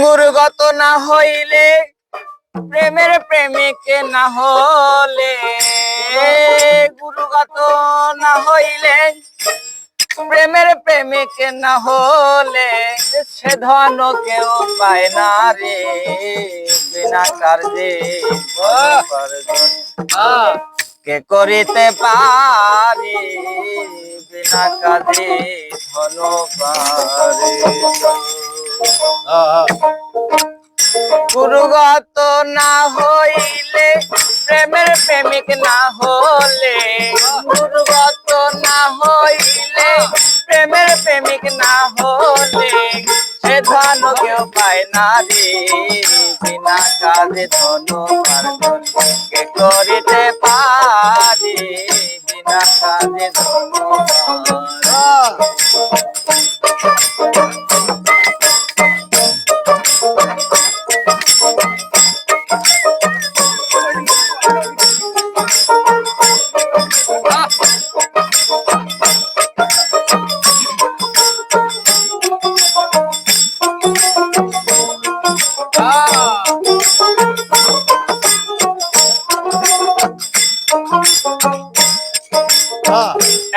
গুরুগত না হইলে প্রেমের প্রেমিক না হলে গুরুগত না হইলে প্রেমের প্রেমিক না হলে সে ধন কেউ পায় না রে বিনা কার্যে কে করিতে পারে বিনা কাজে ধন পারে গুরুগত না হইলে প্রেমের প্রেমিক না হলে। গুরুগত না হইলে প্রেমের প্রেমিক না হলে। সে ধন কেউ পায় না রে। বিনা কাজে ধন উপার্জন কে করিতে পারে? বিনা কাজে ধন।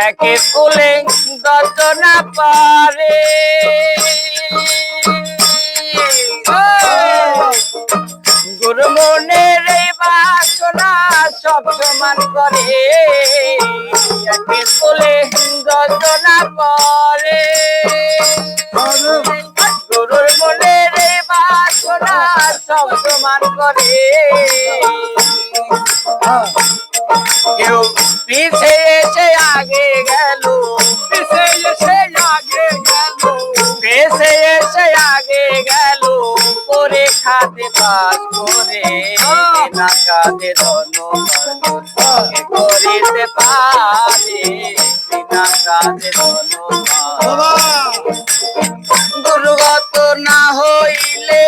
একে ফুলে দর্শনা পারে। ফুলে দর্শনা পরে। গুরুর মনের এই বাসনা সব সমান করে। কেউ পিছে এসে আগে গেল পিছে এসে আগে গেল পিছে এসে আগে গেল করে খাতে পাস করে না কাজে ধন করিতে পারে বিনা কাজে গুরুগত না হইলে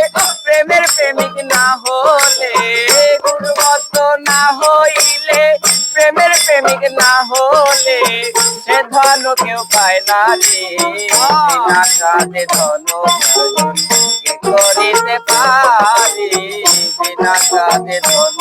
প্রেমের প্রেমিক না হলে গুরুগত না হইলে প্রেমের প্রেমিক না হলে সে ধন কেউ পায় না রে। বিনা কাজে ধন করিতে পারে বিনা কাজে ধন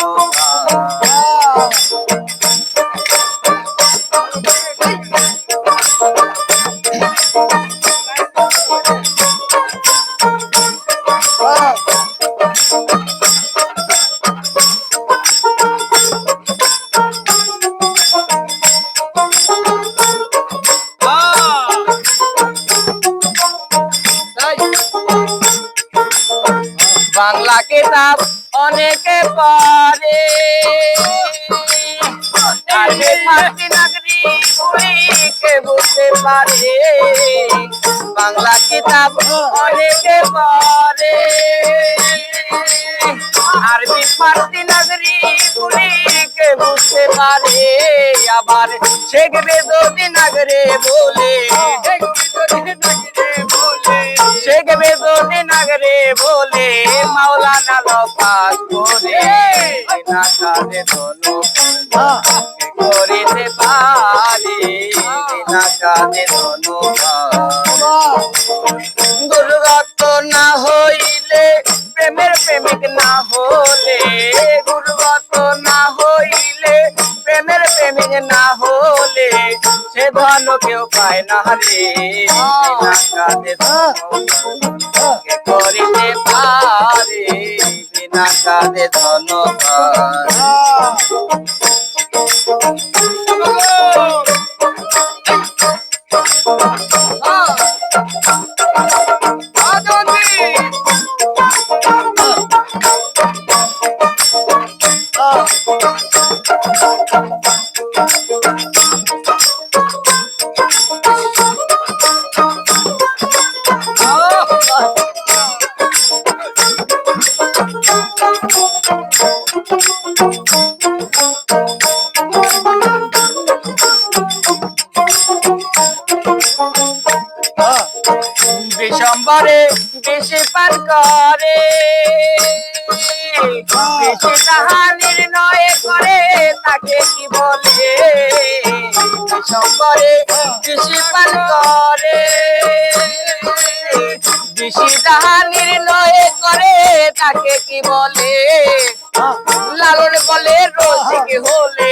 বাংলা কিতাব অনেকে পড়ে নাগরি বুঝতে পারে। বাংলা কিতাব অনেকে পড়ে আরবি, ফার্সি, নাগরি কে বুঝতে পারে? আবার শেখ বেদী নাগরে বলে। শেখ বেদী নাগরে বলে, মাওলানা লপাস করে না কাজে ধনু করিতে পারে। না কাজে ধনু গুরুগত না হইলে, প্রেমের প্রেমিক না হলে গুরুগত না হইলে, প্রেমের প্রেমিক না হলে, সে ধন কেউ পায় না রে করিতে পারে, বিনা কাজে ধন পায়। ডিসেম্বরে বেশি পান করে। বেশি তাহা নির্ণয় করে, তাকে কি বলে? ডিসেম্বরে বেশি পান করে। শিশি যাহা নির্ণয় করে, তাকে কি বলে? লালন বলে রসিক হলে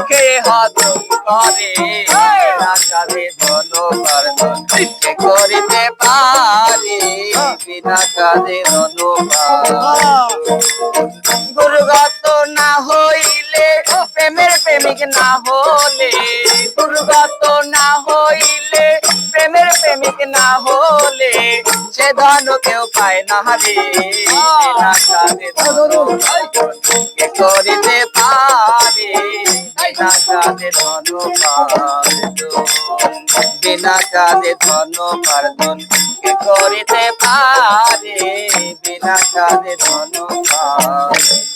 খেয়ে হাত করে রাখালে ধন কার্দন কে করিতে পারে বিনা কাজে ধন দুর্গত না হইলে প্রেমের প্রেমিক না হলে দুর্গত না হইলে প্রেমের প্রেমিক না হলে সে ধন কেউ পায় না রে ধন কে করিতে পারে। কাজে ধন পার্জন বিনা কাজে ধন পার্জন কে করিতে পারে। বিনা কাজে ধন পার্জন